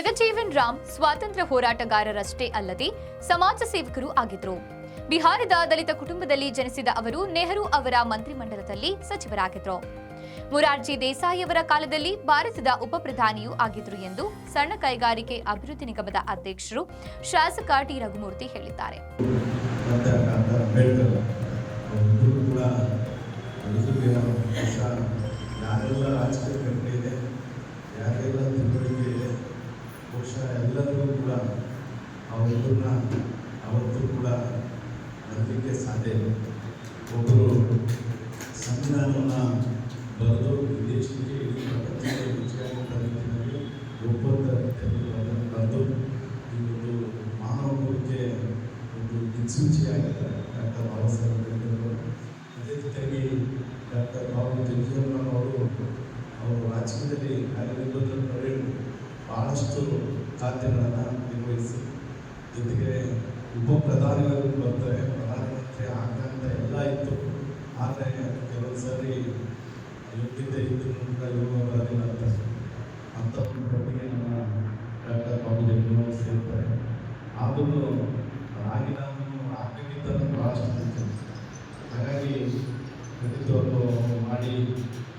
ರಾಮ್ ಸ್ವಾತಂತ್ರ್ಯ ಹೋರಾಟಗಾರರಷ್ಟೇ ಅಲ್ಲದೆ ಸಮಾಜ ಸೇವಕರು ಆಗಿದ್ರು. ಬಿಹಾರದ ದಲಿತ ಕುಟುಂಬದಲ್ಲಿ ಜನಿಸಿದ ಅವರು ನೆಹರು ಅವರ ಮಂತ್ರಿಮಂಡಲದಲ್ಲಿ ಸಚಿವರಾಗಿದ್ರು. ಮುರಾರ್ಜಿ ದೇಸಾಯಿ ಅವರ ಕಾಲದಲ್ಲಿ ಭಾರತದ ಉಪಪ್ರಧಾನಿಯೂ ಆಗಿದ್ರು ಎಂದು ಸಣ್ಣ ಕೈಗಾರಿಕೆ ಅಭಿವೃದ್ಧಿ ನಿಗಮದ ಅಧ್ಯಕ್ಷರು ಶಾಸಕ ಟಿ. ರಘುಮೂರ್ತಿ ಹೇಳಿದ್ದಾರೆ ಮತ್ತು ಡಾಕ್ಟರ್ ಅಂಬೇಡ್ಕರ್ ಅವರಿಬ್ಬರು ಕೂಡ ಎದುರಿಗೆ ಹೊಸ ಯಾರೆಲ್ಲ ರಾಜಕೀಯ ಪ್ರಜ್ಞೆ ಇದೆ ಯಾರೆಲ್ಲ ತಿಳುವಳಿಕೆ ಇದೆ ಬಹುಶಃ ಅವರಿಬ್ಬರನ್ನ ಅವತ್ತು ಕೂಡ ಬರಲಿಕ್ಕೆ ಸಾಧ್ಯ ಒಬ್ಬರು ಸಂವಿಧಾನವನ್ನು ಬರೆದು ವಿದೇಶಕ್ಕೆ ದೇಶಕ್ಕೆ ಇಡೀ ಒಪ್ಪಂದ ಈ ಒಂದು ಮಾನವ ಒಂದು ದಿಕ್ಸೂಚಿಯಾಗಿದೆ ಡಾಕ್ಟರ್ ಬಾಬಾ ಸಾಹೇಬ್ ಅಂಬೇಡ್ಕರ್ ಅದೇ ರೀತಿಯಾಗಿ ಡಾಕ್ಟರ್ ಬಾಬು ಜಗಜೀವನ್ ಅವರು ಅವರು ರಾಜಕೀಯದಲ್ಲಿ ಕಾರ್ಯನಿರ್ವಹಿಸಿದವರೆ ಭಾಳಷ್ಟು ಖಾತೆಗಳನ್ನು ನಿರ್ವಹಿಸಿ. ಜೊತೆಗೆ ಉಪ ಪ್ರಧಾನಿಗಳು ಬರ್ತಾರೆ. ಪ್ರಧಾನಮಂತ್ರಿ ಆಗಂತ ಎಲ್ಲ ಇತ್ತು. ಆದರೆ ಕೆಲವೊಂದು ಸಾರಿ ಯೋಗ್ಯತೆ ಇದ್ದರೂ ಕೂಡ ಇವರು ಬರೋದಿಲ್ಲ ಅಂತ. ಅಂತ ಒಂದು ಪಟ್ಟಿಗೆ ನಮ್ಮ ಡಾಕ್ಟರ್ ಬಾಬು ಜಗನ್ಮೋಹನ್ ಸೇರ್ತಾರೆ ಆದರೂ ರಾಜೀನಾಮೆ ಆಗಿಂತ ಅನ್ನೋದು ಭಾಳಷ್ಟು ಹಾಗಾಗಿ ಪ್ರತಿಯೊಂದು ಮಾಡಿ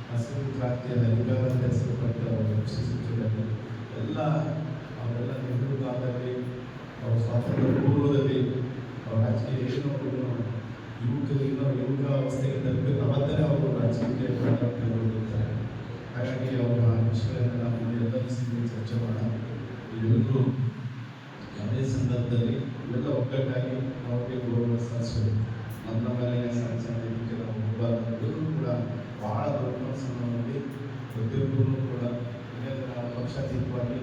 ಹಸಿರು ಕ್ರಾಂತಿಯ ಅಧಿಕಾರ ಹೆಸರು ಪಟ್ಟ ಯಶಸ್ವಿ ಎಲ್ಲ ಅವರೆಲ್ಲ ನೆಹರು ಕಾಲದಲ್ಲಿ ಅವರು ಸ್ವಾತಂತ್ರ್ಯ ಪೂರ್ವದಲ್ಲಿ ಅವ್ರ ರಾಜಕೀಯ ಏನು ಅವರು ಯುವಕರಿಂದ ಯುವಕ ಅವಸ್ಥೆಗೆ ತಲುಪಿದ ಅವತ್ತೇ ಅವರು ರಾಜಕೀಯ ಹೋಗಿರ್ತಾರೆ ಹಾಗಾಗಿ ಅವರ ವಿಷಯಗಳನ್ನ ನಾವು ಎಲ್ಲರೂ ಸೇರಿ ಚರ್ಚೆ ಮಾಡೋಣ ಇವೆಲ್ಲರೂ ಯಾವುದೇ ಸಂದರ್ಭದಲ್ಲಿ ಇವೆಲ್ಲ ಒಗ್ಗಟ್ಟಾಗಿ ಅವ್ರಿಗೆ ಗೌರವ ಸಲ್ಲಿಸಬೇಕು ನಮ್ಮ ಮೇಲೆ ಸಣ್ಣ ಸಣ್ಣ ಇದಕ್ಕೆ ನಾವು ಹೋಗಬಾರ್ದು ಎಲ್ಲರೂ ಕೂಡ ಭಾಳ ದೊಡ್ಡ ಮನಸ್ಸಲ್ಲಿ ಪ್ರತಿಯೊಬ್ಬರೂ ಕೂಡ ಯಾಕಂದರೆ ನಾವು ಪಕ್ಷಾತೀತವಾಗಿ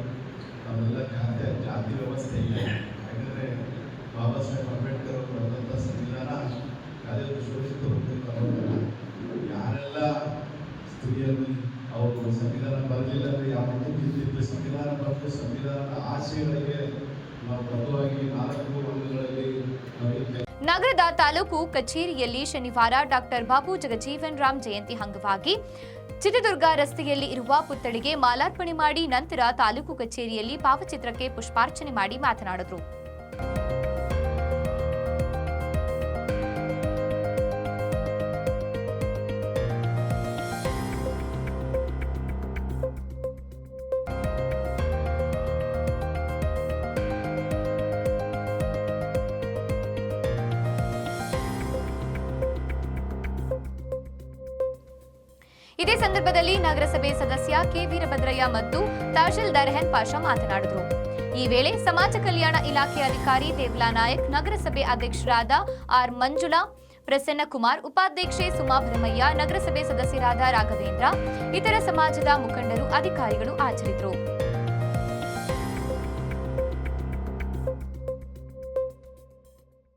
ನಾವೆಲ್ಲ ಜಾತಿ ಜಾತಿ ವ್ಯವಸ್ಥೆ ಇಲ್ಲ. ಯಾಕಂದರೆ ಬಾಬಾ ಸಾಹೇಬ್ ಅಂಬೇಡ್ಕರ್ ಅವರು ಬರೆದಂಥ ಸಂವಿಧಾನ ಯಾವುದೇ ಶೋಷಿತ ವರ್ಗಕ್ಕೆ ಯಾರೆಲ್ಲ ಸ್ತ್ರೀಯಲ್ಲಿ ಅವರು ಸಂವಿಧಾನ ಬರಲಿಲ್ಲ ಅಂದರೆ ಯಾವ ರೀತಿ ಸಂವಿಧಾನ ಬರೆದು ಸಂವಿಧಾನದ ಆಶಯಗಳಿಗೆ ನಾವು ನಾಲ್ಕು ವರ್ಗಗಳಲ್ಲಿ ನಾವು ನಗರದ ತಾಲೂಕು ಕಚೇರಿಯಲ್ಲಿ ಶನಿವಾರ ಡಾಕ್ಟರ್ ಬಾಬು ಜಗಜೀವನ್ ರಾಮ್ ಜಯಂತಿ ಅಂಗವಾಗಿ ಚಿತ್ರದುರ್ಗ ರಸ್ತೆಯಲ್ಲಿ ಇರುವ ಪುತ್ಥಳಿಗೆ ಮಾಲಾರ್ಪಣೆ ಮಾಡಿ ನಂತರ ತಾಲೂಕು ಕಚೇರಿಯಲ್ಲಿ ಭಾವಚಿತ್ರಕ್ಕೆ ಪುಷ್ಪಾರ್ಚನೆ ಮಾಡಿ ಮಾತನಾಡಿದರು. ಇದೇ ಸಂದರ್ಭದಲ್ಲಿ ನಗರಸಭೆ ಸದಸ್ಯ ಕೆ ವೀರಭದ್ರಯ್ಯ ಮತ್ತು ತಹಶೀಲ್ದಾರ್ ಹೆನ್ ಪಾಷಾ ಮಾತನಾಡಿದರು. ಈ ವೇಳೆ ಸಮಾಜ ಕಲ್ಯಾಣ ಇಲಾಖೆ ಅಧಿಕಾರಿ ದೇವ್ಲಾ ನಾಯಕ್, ನಗರಸಭೆ ಅಧ್ಯಕ್ಷರಾದ ಆರ್ ಮಂಜುಳಾ ಪ್ರಸನ್ನ ಕುಮಾರ್ ಉಪಾಧ್ಯಕ್ಷೆ ಸುಮಾ ಭ್ರಮಯ್ಯ, ನಗರಸಭೆ ಸದಸ್ಯರಾದ ರಾಘವೇಂದ್ರ, ಇತರ ಸಮಾಜದ ಮುಖಂಡರು, ಅಧಿಕಾರಿಗಳು ಹಾಜರಿದ್ದರು.